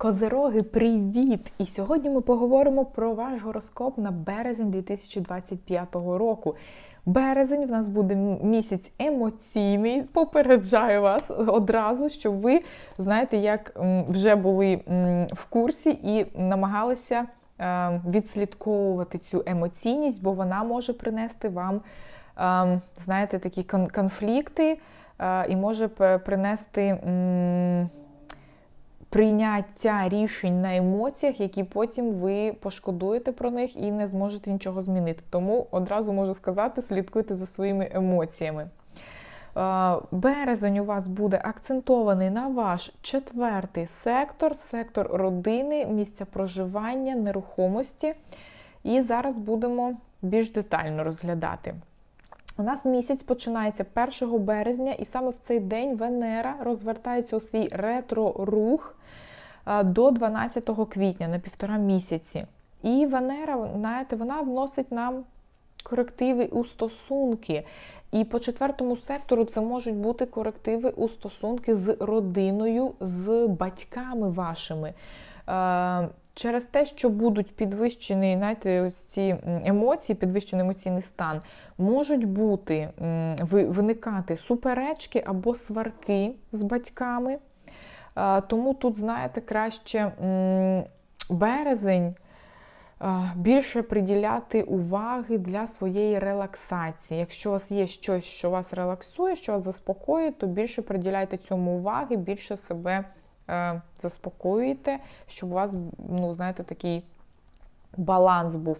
Козероги, привіт! І сьогодні ми поговоримо про ваш гороскоп на березень 2025 року. Березень в нас буде місяць емоційний. Попереджаю вас одразу, щоб ви знаєте, як вже були в курсі і намагалися е, відслідковувати цю емоційність, бо вона може принести вам, е, знаєте, такі конфлікти е, і може принести прийняття рішень на емоціях, які потім ви пошкодуєте про них і не зможете нічого змінити. Тому одразу можу сказати, слідкуйте за своїми емоціями. Березень у вас буде акцентований на ваш четвертий сектор, сектор родини, місця проживання, нерухомості. І зараз будемо більш детально розглядати. У нас місяць починається 1 березня, і саме в цей день Венера розвертається у свій ретро-рух до 12 квітня на півтора місяці. І Венера, знаєте, вона вносить нам корективи у стосунки. І по четвертому сектору це можуть бути корективи у стосунки з родиною, з батьками вашими. Через те, що будуть підвищені знаєте, ось ці емоції, підвищений емоційний стан, можуть бути виникати суперечки або сварки з батьками. Тому тут, знаєте, краще березень більше приділяти уваги для своєї релаксації. Якщо у вас є щось, що вас релаксує, що вас заспокоює, то більше приділяйте цьому уваги, більше себе заспокоюєте, щоб у вас, ну, знаєте, такий. Баланс був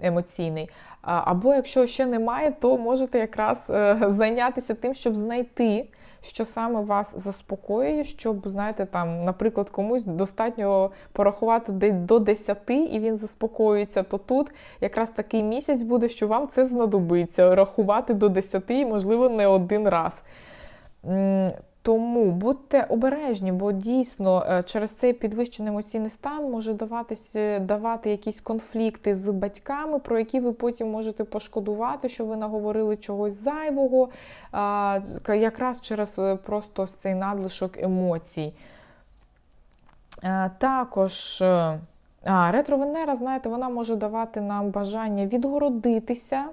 емоційний. Або якщо ще немає, то можете якраз е, зайнятися тим, щоб знайти що саме вас заспокоює, щоб, знаєте, там, наприклад, комусь достатньо порахувати до 10 і він заспокоюється, то тут якраз такий місяць буде, що вам це знадобиться рахувати до 10, і, можливо, не один раз. Тому будьте обережні, бо дійсно е, через цей підвищений емоційний стан може даватися, давати якісь конфлікти з батьками, про які ви потім можете пошкодувати, що ви наговорили чогось зайвого, якраз через е, просто цей надлишок емоцій. Е, також а, ретро-Венера, знаєте, вона може давати нам бажання відгородитися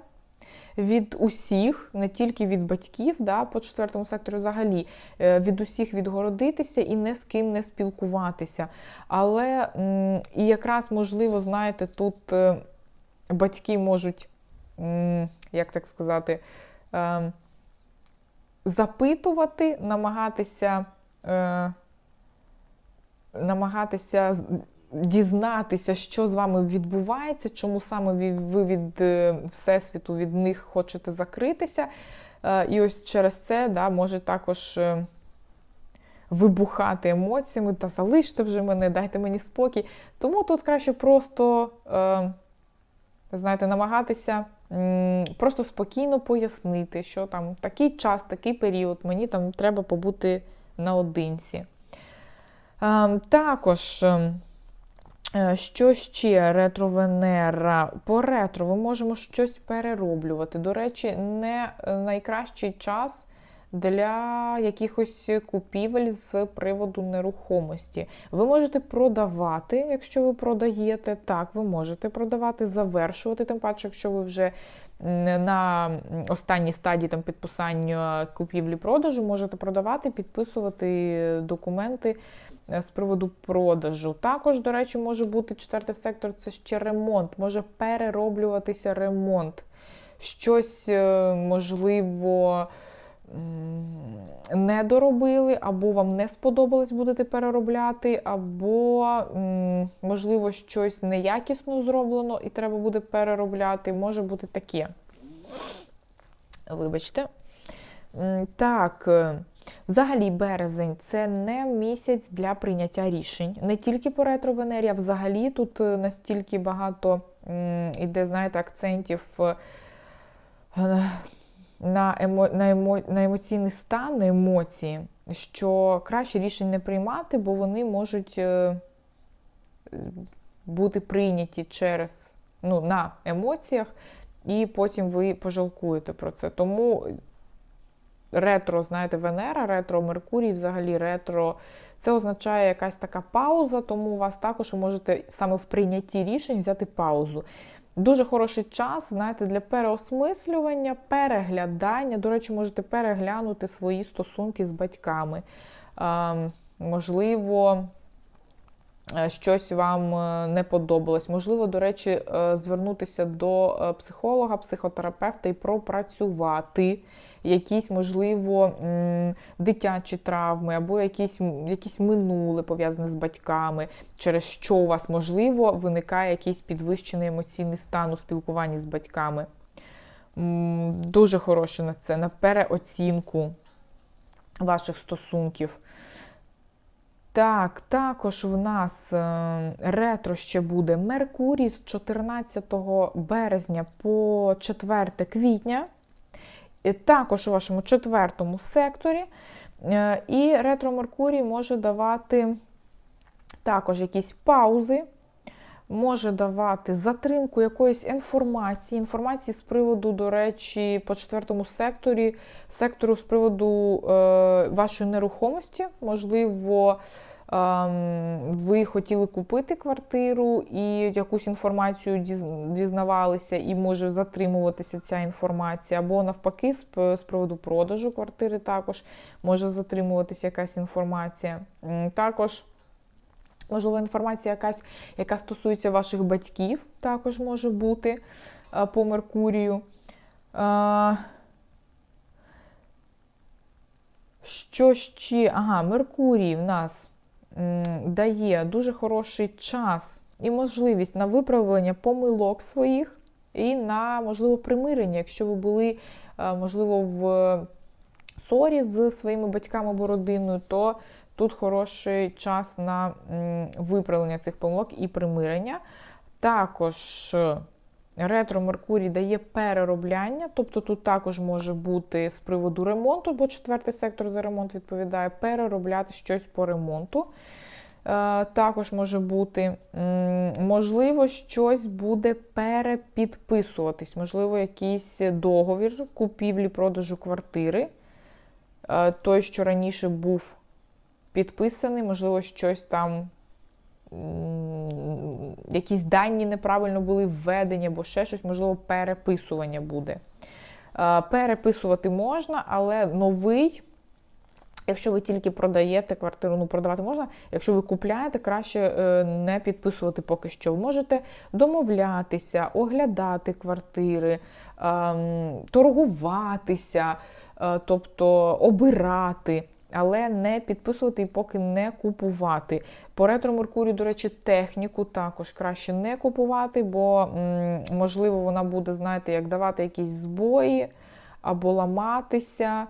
від усіх, не тільки від батьків, да, по четвертому сектору взагалі е, від усіх відгородитися і не з ким не спілкуватися. Але і якраз можливо, знаєте, тут е, батьки можуть, як так сказати, е, запитувати, намагатися. Намагатися дізнатися, що з вами відбувається, чому саме ви від е, Всесвіту від них хочете закритися. Е, і ось через це да, може також е, вибухати емоціями та залиште вже мене, дайте мені спокій. Тому тут краще просто, знаєте, намагатися. Просто спокійно пояснити, що там такий час, такий період, мені там треба побути наодинці. Також ем, що ще ретро-Венера? По ретро ми можемо щось перероблювати. До речі, не найкращий час для якихось купівель з приводу нерухомості. Ви можете продавати, якщо ви продаєте. Так, ви можете продавати, завершувати, тим паче, якщо ви вже на останній стадії там, підписання купівлі-продажу, можете продавати, підписувати документи. Е, з приводу продажу. Також, до речі, може бути четвертий сектор це ще ремонт, може перероблюватися ремонт. Щось, е, можливо, не доробили, або вам не сподобалось будете переробляти, або, можливо, щось неякісно зроблено і треба буде переробляти. Може бути таке. Вибачте. Так. Взагалі, березень це не місяць для прийняття рішень. Не тільки по ретро-Венері, а взагалі тут е, настільки багато іде, знаєте, акцентів е, на емо, на, емо, на емоційний стан, на емоції, що краще рішень не приймати, бо вони можуть е, бути прийняті через ну, на емоціях, і потім ви пожалкуєте про це. Тому ретро, знаєте, Венера, ретро Меркурій, взагалі ретро. Це означає якась така пауза, тому у вас також можете саме в прийнятті рішень взяти паузу. Дуже хороший час, знаєте, для переосмислювання, переглядання. До речі, можете переглянути свої стосунки з батьками. Ем, можливо, щось вам е, не подобалось. Можливо, до речі, е, звернутися до е, психолога, психотерапевта і пропрацювати якісь, можливо, дитячі травми, або якісь, якісь минуле пов'язане з батьками, через що у вас, можливо, виникає якийсь підвищений емоційний стан у спілкуванні з батьками. Дуже хороше на це, на переоцінку ваших стосунків. Так, також в нас е, ретро ще буде Меркурій з 14 березня по 4 квітня. Також у вашому четвертому секторі. Е, І ретро Меркурій може давати також якісь паузи, може давати затримку якоїсь інформації. Інформації з приводу, до речі, по четвертому секторі, сектору з приводу е, вашої нерухомості, можливо. ем, Ви хотіли купити квартиру і якусь інформацію діз- дізнавалися, і може затримуватися ця інформація, або навпаки, з приводу продажу квартири також може затримуватися якась інформація. Також Можливо, інформація якась, яка стосується ваших батьків, також може бути е, по Меркурію. Е, Що ще? Ага, Меркурій в нас дає дуже хороший час і можливість на виправлення помилок своїх і на, можливо, примирення, якщо ви були, е, можливо, в ссорі з своїми батьками або родиною, то Тут хороший час на виправлення цих помилок і примирення. Також е, ретро Меркурій дає переробляння, тобто тут також може бути з приводу ремонту, бо четвертий сектор за ремонт відповідає, переробляти щось по ремонту. Е, Також може бути, можливо, щось буде перепідписуватись, можливо, якийсь договір купівлі-продажу квартири. Е, Той, що раніше був підписаний, можливо, щось там, якісь дані неправильно були введені, або ще щось, можливо, переписування буде. Е, Переписувати можна, але новий, якщо ви тільки продаєте квартиру, ну продавати можна, якщо ви купляєте, краще е, не підписувати поки що. Ви можете домовлятися, оглядати квартири, ем, торгуватися, е, тобто обирати але не підписувати і поки не купувати. По ретро Меркурію, до речі, техніку також краще не купувати, бо, можливо, вона буде, знаєте, як давати якісь збої, або ламатися,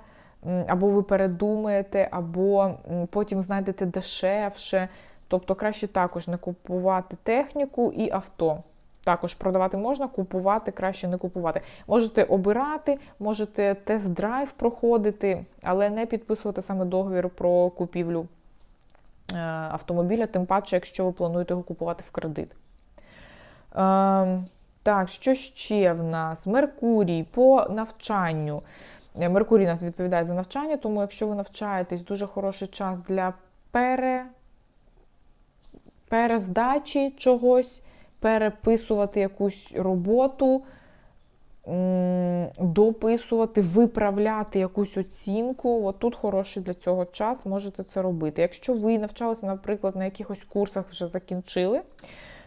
або ви передумаєте, або потім знайдете дешевше. Тобто краще також не купувати техніку і авто. Також продавати можна, купувати краще не купувати. Можете обирати, можете тест-драйв проходити, але не підписувати саме договір про купівлю е, автомобіля, тим паче, якщо ви плануєте його купувати в кредит. Е, Так, що ще в нас? Меркурій по навчанню. Е, Меркурій нас відповідає за навчання, тому якщо ви навчаєтесь, дуже хороший час для пере... перездачі чогось переписувати якусь роботу, дописувати, виправляти якусь оцінку. От тут хороший для цього час, можете це робити. Якщо ви навчалися, наприклад, на якихось курсах вже закінчили,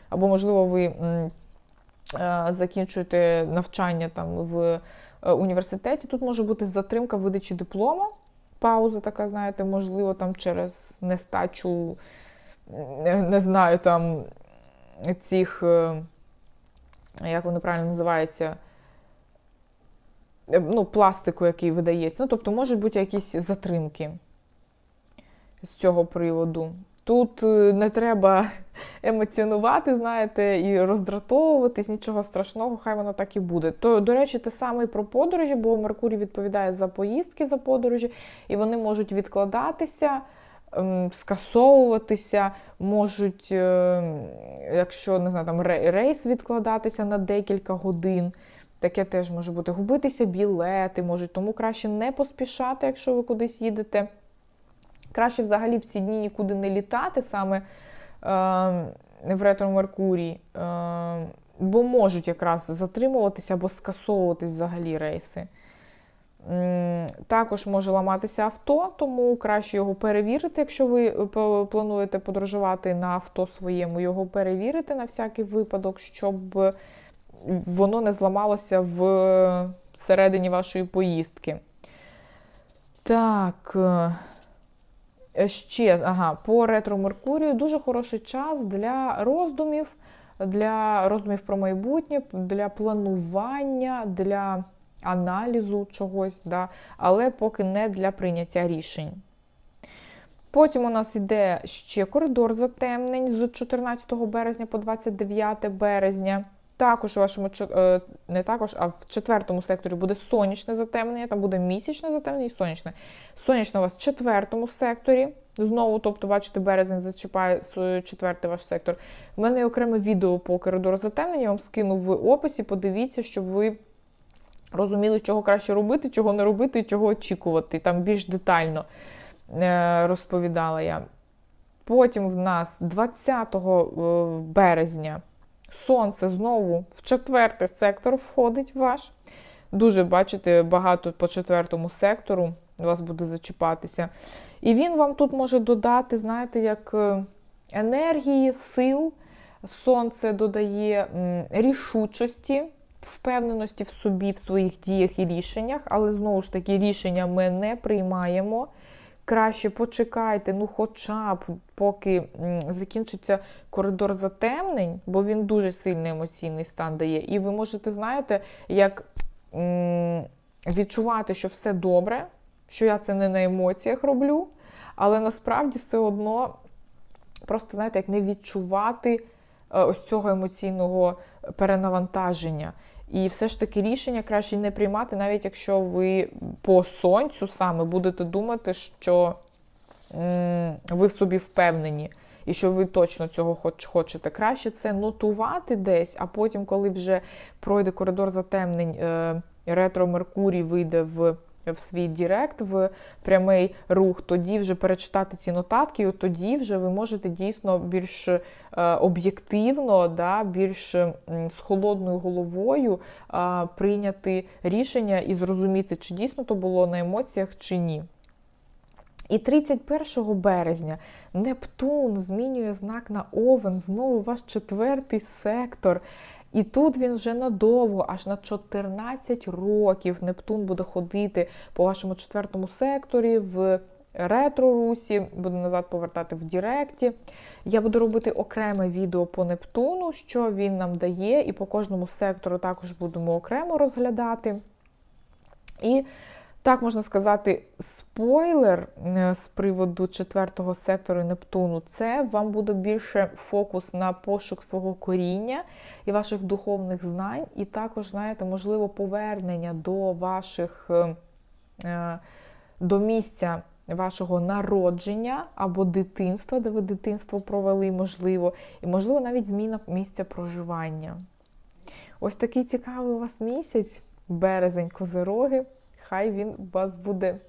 або, можливо, ви закінчуєте навчання там в е, університеті, тут може бути затримка видачі диплома. Пауза така, знаєте, можливо, там через нестачу, не знаю, там цих, е, як вони правильно називаються, е, ну, пластику, який видається. Ну, тобто, можуть бути якісь затримки з цього приводу. Тут е, не треба емоціонувати, знаєте, і роздратовуватись, нічого страшного, хай воно так і буде. То, до речі, те саме і про подорожі, бо Меркурій відповідає за поїздки за подорожі, і вони можуть відкладатися. Скасовуватися, можуть, ем, якщо не знаю, там рейс відкладатися на декілька годин. Таке теж може бути губитися, білети можуть, тому краще не поспішати, якщо ви кудись їдете. Краще взагалі в ці дні нікуди не літати саме е, в ретро Меркурій, е, бо можуть якраз затримуватися або скасовуватись взагалі рейси. Також може ламатися авто, тому краще його перевірити, якщо ви е, плануєте подорожувати на авто своєму, його перевірити на всякий випадок, щоб воно не зламалося в всередині вашої поїздки. Так. е, Ще, ага, по ретро Меркурію дуже хороший час для роздумів, для роздумів про майбутнє, для планування, для аналізу чогось, да, але поки не для прийняття рішень. Потім у нас йде ще коридор затемнень з 14 березня по 29 березня. Також у вашому е, не також, а в четвертому секторі буде сонячне затемнення, там буде місячне затемнення і сонячне. Сонячне у вас в четвертому секторі. Знову, тобто, бачите, березень зачіпає четвертий ваш сектор. У мене є окреме відео по коридору затемнення, я вам скину в описі. Подивіться, щоб ви розуміли, чого краще робити, чого не робити чого очікувати. Там більш детально е, розповідала я. Потім в нас 20 е, березня сонце знову в четвертий сектор входить ваш. Дуже, бачите, багато по четвертому сектору вас буде зачіпатися. І він вам тут може додати, знаєте, як е, енергії, сил. Сонце додає рішучості, впевненості в собі, в своїх діях і рішеннях, але знову ж таки рішення ми не приймаємо. Краще почекайте, ну хоча б поки закінчиться коридор затемнень, бо він дуже сильний емоційний стан дає. І ви можете, знаєте, як відчувати, що все добре, що я це не на емоціях роблю, але насправді все одно просто, знаєте, як не відчувати е, ось цього емоційного перенавантаження. І все ж таки рішення краще не приймати, навіть якщо ви по сонцю саме будете думати, що ви в собі впевнені, і що ви точно цього хоч хочете. Краще це нотувати десь, а потім, коли вже пройде коридор затемнень, е, ретро Меркурій вийде в. В свій Дірект, в прямий рух, тоді вже перечитати ці нотатки, і от тоді вже ви можете дійсно більш е, об'єктивно, да, більш з холодною головою прийняти рішення і зрозуміти, чи дійсно то було на емоціях, чи ні. І 31 березня Нептун змінює знак на Овен, знову ваш четвертий сектор. І тут він вже надовго, аж на 14 років Нептун буде ходити по вашому четвертому секторі в ретро-русі, буде назад повертати в Діректі. Я буду робити окреме відео по Нептуну, що він нам дає, і по кожному сектору також будемо окремо розглядати. І так можна сказати, спойлер е, з приводу четвертого сектору Нептуну, це вам буде більше фокус на пошук свого коріння і ваших духовних знань, і також, знаєте, можливо, повернення до ваших е, е, до місця вашого народження або дитинства, де ви дитинство провели, можливо, і, можливо, навіть зміна місця проживання. Ось такий цікавий у вас місяць, березень, козироги. Хай він у вас буде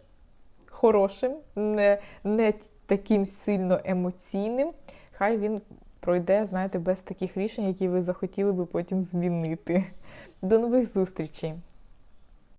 хорошим, не, не таким сильно емоційним. Хай він пройде, знаєте, без таких рішень, які ви захотіли би потім змінити. До нових зустрічей!